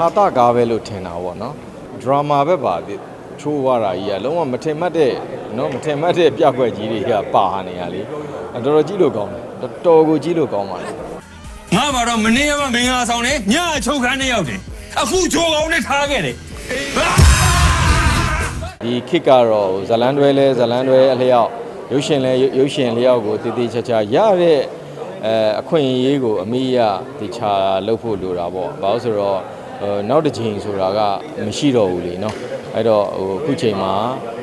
ဟာတာကားပဲလို့ထင်တာပေါ့နော်ဒရာမာပဲပါသေးချိုးသွားတာကြီးကလုံးဝမထင်မှတ်တဲ့နော်မထင်မှတ်တဲ့ပြကွက်ကြီးတွေကပါနေရလေအဲ့တော်တော်ကြီးလို့ကောင်းတယ်တော်တော်ကိုကြီးလို့ကောင်းပါလေငါဘာတော့မနေရမမင်္ဂလာဆောင်နေညအချုပ်ခန်းနဲ့ရောက်တယ်အခုချိုးကောင်းနဲ့ထားခဲ့တယ်ဒီခစ်ကတော့ဇလန်တွဲလဲဇလန်တွဲအလျောက်ရုပ်ရှင်လဲရုပ်ရှင်လျောက်ကိုတည်တည်ချာချာရတဲ့အဲအခွင့်အရေးကိုအမိရတခြားလုပ်ဖို့လိုတာပေါ့ဘာလို့ဆိုတော့ဟို နောက်တစ်ချိန်ဆိုတာကမရှိတော့ဘူးလေနော်အဲ့တော့ဟိုအခုချိန်မှာ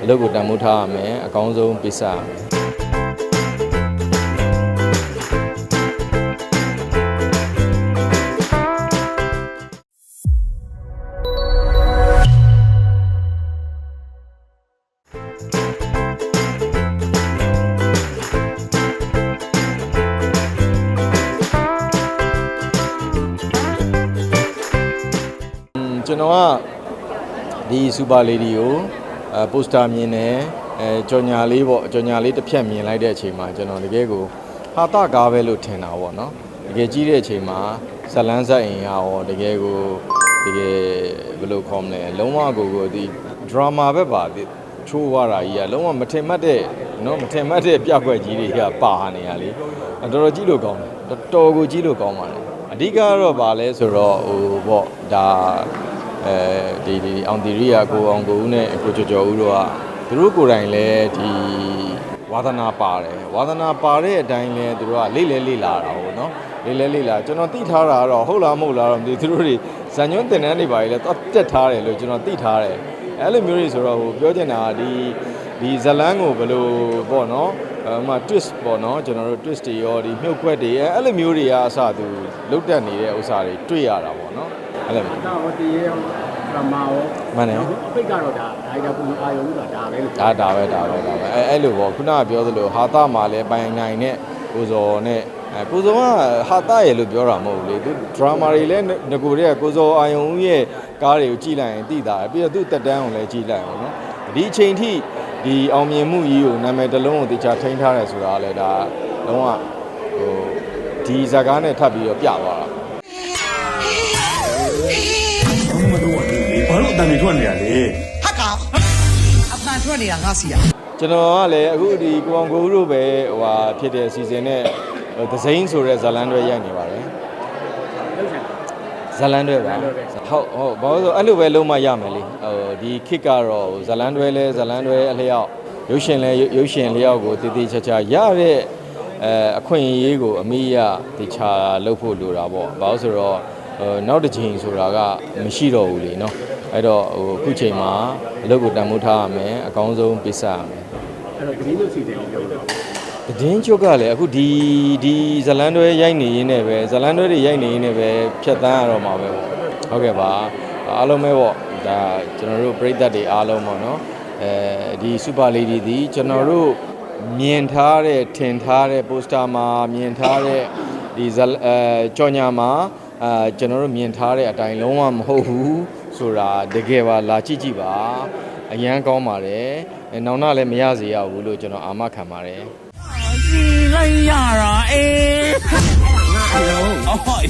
အလုပ်ကိုတန်ဖိုးထားရမယ်အကောင်းဆုံးပေးစရမယ် ကျွန်တော်ကဒီစူပါလေဒီကိုအဲပိုစတာမြင်တယ်အဲကြော်ညာလေးပေါ့ကြော်ညာလေးတစ်ဖြတ်မြင်လိုက်တဲ့အချိန်မှာကျွန်တော်တကယ်ကိုဟာတာကားပဲလို့ထင်တာပေါ့နော်တကယ်ကြီးတဲ့အချိန်မှာဇလန်းဇက်အိမ်ရောတကယ်ကိုတကယ်ဘယ်လိုခေါ်မလဲလုံးဝကိုကိုဒီဒရာမာပဲပါဒီချိုးသွားတာကြီးကလုံးဝမထင်မှတ်တဲ့နော်မထင်မှတ်တဲ့ပြကွက်ကြီးတွေကပါနေရလေအဲ့တော်တော်ကြီးလို့ကောင်းတယ်တော်တော်ကိုကြီးလို့ကောင်းပါတယ်အဓိကကတော့ဗာလဲဆိုတော့ဟိုပေါ့ဒါ အဲဒီဒီအောင်တီရီယာကိုအောင်ကိုဦးနဲ့ကိုကျော်ကျော်ဦးတို့ကသူတို့ကိုယ်တိုင်လည်းဒီဝါသနာပါတယ်ဝါသနာပါတဲ့အတိုင်းလဲသူတို့ကလိမ့်လဲလိမ့်လာတာပေါ့နော်လိမ့်လဲလိမ့်လာကျွန်တော်သိထားတာကတော့ဟုတ်လားမဟုတ်လားတော့မသိဘူးသူတို့တွေဇန်ညွန်းတင်တန်းတွေပါလေတော့တက်ထားတယ်လို့ကျွန်တော်သိထားတယ်အဲ့လိုမျိုးတွေဆိုတော့ဟိုပြောချင်တာကဒီ ဒီဇလန်းကိုဘယ်လိုပေါ့နော်အမှ twist ပေါ့နော်ကျွန်တော်တို့ twist တွေရောဒီမြုပ်ခွက်တွေအဲ့လိုမျိုးတွေကအစသူလုတ်တက်နေတဲ့ဥစ္စာတွေတွေ့ရတာပေါ့နော်အဲ့လိုမျိုးဒါဟိုတည်းရောဓမ္မရောမှန်တယ်အပိတ်ကတော့ဒါဒါဒါပူအာယုံကဒါပဲလို့ဒါဒါပဲဒါပဲဒါပဲအဲအဲ့လိုပေါ့ခုနကပြောသလိုဟာတာမှာလည်းပိုင်နိုင်နဲ့ကိုဇော်နဲ့အဲကိုဇော်ကဟာတာရဲ့လို့ပြောတာမဟုတ်ဘူးလေသူဒရာမာတွေလည်းငကိုတွေကကိုဇော်အာယုံဦးရဲ့ကားတွေကိုကြည့်လိုက်ရင်သိတာပဲပြီးတော့သူ့တက်တန်းကိုလည်းကြည့်လိုက်အောင်နော်ဒီအချိန်ထိ ဒီအောင်မြင်မှုကြီးကိုနာမည်တစ်လုံးကိုတေချာထိန်းထားတယ်ဆိုတာကလည်းဒါလုံးဝဟိုဒီဇာကားနဲ့ထပ်ပြီးတော့ပြသွားတာဘာလို့အတန်တွေထွက်နေရလဲဟာကောင်အပန်ထွက်နေတာငါစီရကျွန်တော်ကလည်းအခုဒီကိုအောင်ကိုဦးတို့ပဲဟိုဟာဖြစ်တဲ့စီစဉ်နဲ့ဟိုဒဇိန်းဆိုတဲ့ဇာလန်တွေရိုက်နေပါတယ်လောက်ချင် ဇလန်တွဲပါဟုတ်ဟုတ်ဘာလို့ဆိုအဲ့လိုပဲလုံးမရမယ်လေဟိုဒီခစ်ကတော့ဇလန်တွဲလဲဇလန်တွဲအလျောက်ရုပ်ရှင်လဲရုပ်ရှင်လျောက်ကိုတည်တည်ချာချာရတဲ့အဲအခွင့်အရေးကိုအမိရတခြားလုပ်ဖို့လိုတာပေါ့ဘာလို့ဆိုတော့ဟိုနောက်တစ်ချိန်ဆိုတာကမရှိတော့ဘူးလေနော်အဲ့တော့ဟိုအခုချိန်မှာအလုပ်ကိုတန်ဖိုးထားရမယ်အကောင်းဆုံးပေးဆက်ရမယ်အဲ့တော့ဒီလိုစီစဉ်ပြီးပြောလို့ တည်င်းချုပ်ကလည်းအခုဒီဒီဇလန်တွဲရိုက်နေရင်းနဲ့ပဲဇလန်တွဲတွေရိုက်နေရင်းနဲ့ပဲဖြတ်တန်းရတော့မှာပဲပေါ့ဟုတ်ကဲ့ပါအားလုံးပဲပေါ့ဒါကျွန်တော်တို့ပြည်သက်တွေအားလုံးပေါ့နော်အဲဒီစူပါလေဒီဒီကျွန်တော်တို့မြင်ထားတဲ့ထင်ထားတဲ့ပိုစတာမှာမြင်ထားတဲ့ဒီဇလအဲကြော်ညာမှာအာကျွန်တော်တို့မြင်ထားတဲ့အတိုင်းလုံးဝမဟုတ်ဘူးဆိုတာတကယ်ပါလာကြည့်ကြည့်ပါ အရန်ကောင်းပါတယ်အဲနောင်နာလည်းမရစေရဘူးလို့ကျွန်တော်အာမခံပါတယ်စီလိုက်ရတာအေးငါအလုံးအော်